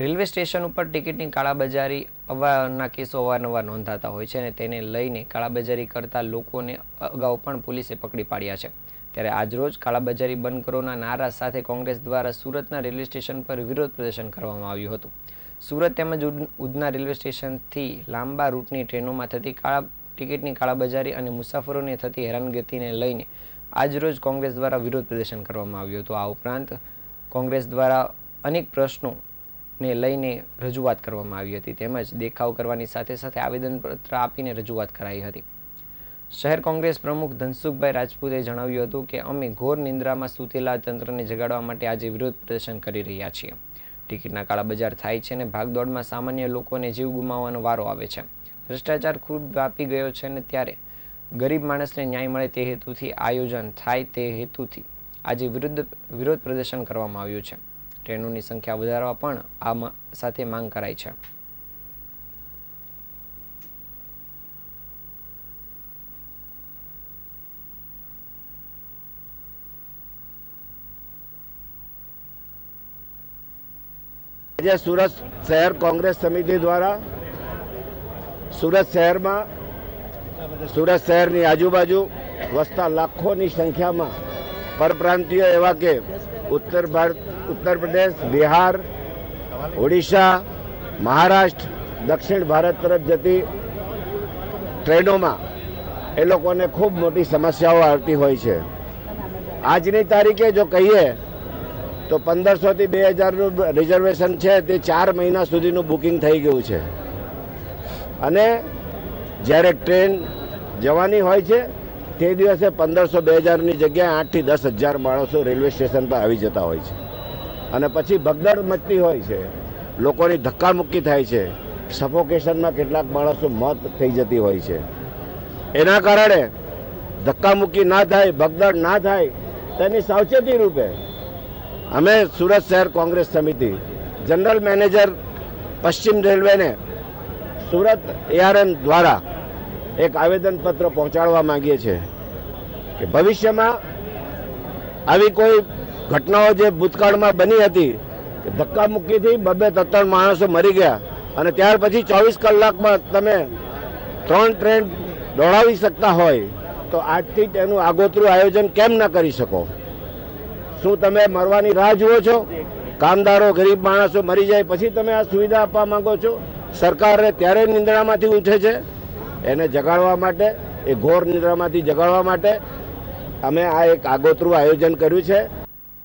Railway station ઉપર ટિકિટની કાળાબજારી અવારના કેસો અવારનવાર નોંધાતા હોય છે અને તેને લઈને કાળાબજારી કરતા લોકોને અગાઉ પણ પોલીસે પકડી પાડ્યા છે. ત્યારે આજરોજ કાળાબજારી બંધ કરોના નારા સાથે કોંગ્રેસ દ્વારા સુરતના રેલવે સ્ટેશન પર વિરોધ પ્રદર્શન કરવામાં આવ્યું હતું. સુરત તેમજ ઉધના રેલવે સ્ટેશનથી લાંબા રૂટની ટ્રેનોમાં થતી કાળા, ટિકિટની કાળાબજારી અને મુસાફરોને થતી હેરાનગતિને લઈને આજરોજ કોંગ્રેસ દ્વારા વિરોધ પ્રદર્શન કરવામાં આવ્યું હતું. આ ઉપરાંત કોંગ્રેસ દ્વારા અનેક પ્રશ્નો ને લઈને રજૂઆત કરવામાં આવી હતી. તેમજ દેખાવ કરવાની સાથે સાથે આવેદનપત્ર આપીને રજૂઆત કરાઈ હતી. શહેર કોંગ્રેસ પ્રમુખ ધનસુખભાઈ રાજપૂતે જણાવ્યું હતું કે, અમે ઘોર નિંદ્રામાં સૂતેલા તંત્રને જગાડવા માટે આજે વિરોધ પ્રદર્શન કરી રહ્યા છીએ. ટિકિટના કાળાબજાર થાય છે અને ભાગદોડમાં સામાન્ય લોકોને જીવ ગુમાવવાનો વારો આવે છે. ભ્રષ્ટાચાર ખૂબ વ્યાપી ગયો છે અને ત્યારે ગરીબ માણસને ન્યાય મળે તે હેતુથી આયોજન થાય તે હેતુથી આજે વિરુદ્ધ, વિરોધ પ્રદર્શન કરવામાં આવ્યું છે. ટ્રેનોની સંખ્યા વધારવા પણ આ સાથે માંગ કરાઈ છે. આજે સુરત શહેર કોંગ્રેસ સમિતિ દ્વારા સુરત શહેરમાં, સુરત શહેરની આજુબાજુ વસતા લાખોની સંખ્યામાં પરપ્રાંતીય એવા કે ઉત્તર ભારત, ઉત્તર પ્રદેશ, બિહાર, ઓડિશા, મહારાષ્ટ્ર, દક્ષિણ ભારત તરફ જતી ટ્રેનોમાં એ લોકોને ખૂબ મોટી સમસ્યાઓ આવતી હોય છે. આજની તારીખે જો કહીએ તો પંદરસોથી બે હજારનું રિઝર્વેશન છે તે ચાર મહિના સુધીનું બુકિંગ થઈ ગયું છે. અને જ્યારે ટ્રેન જવાની હોય છે તે દિવસે પંદરસો બે હજારની જગ્યાએ આઠથી દસ હજાર માણસો રેલવે સ્ટેશન પર આવી જતા હોય છે. અને પછી ભગદડ મચતી હોય છે. લોકોની ધક્કામુક્કી થાય છે. સફોકેશનમાં કેટલાક માણસો મોત થઈ જતી હોય છે. એના કારણે ધક્કામુક્કી ના થાય, ભગદડ ના થાય, તેની સાવચેતી રૂપે અમે સુરત શહેર કોંગ્રેસ સમિતિ જનરલ મેનેજર પશ્ચિમ રેલવેને સુરત એઆરએમ દ્વારા એક આવેદનપત્ર પહોંચાડવા માગીએ છીએ. કે ભવિષ્યમાં આવી કોઈ ઘટનાઓ જે ભૂતકાળમાં બની હતી કે ધક્કામુક્કીથી બબે ત્રણ માણસો મરી ગયા અને ત્યાર પછી ચોવીસ કલાકમાં તમે ત્રણ ટ્રેન દોડાવી શકતા હોય, તો આજથી તેનું આગોતરું આયોજન કેમ ન કરી શકો? શું તમે મરવાની રાહ જુઓ છો? કામદારો, ગરીબ માણસો મરી જાય પછી તમે આ સુવિધા આપવા માંગો છો? સરકારે ત્યારે નિંદ્રામાંથી ઉઠે છે? એને જગાડવા માટે, એ ઘોર નિંદ્રામાંથી જગાડવા માટે અમે આ એક આગોતરું આયોજન કર્યું છે.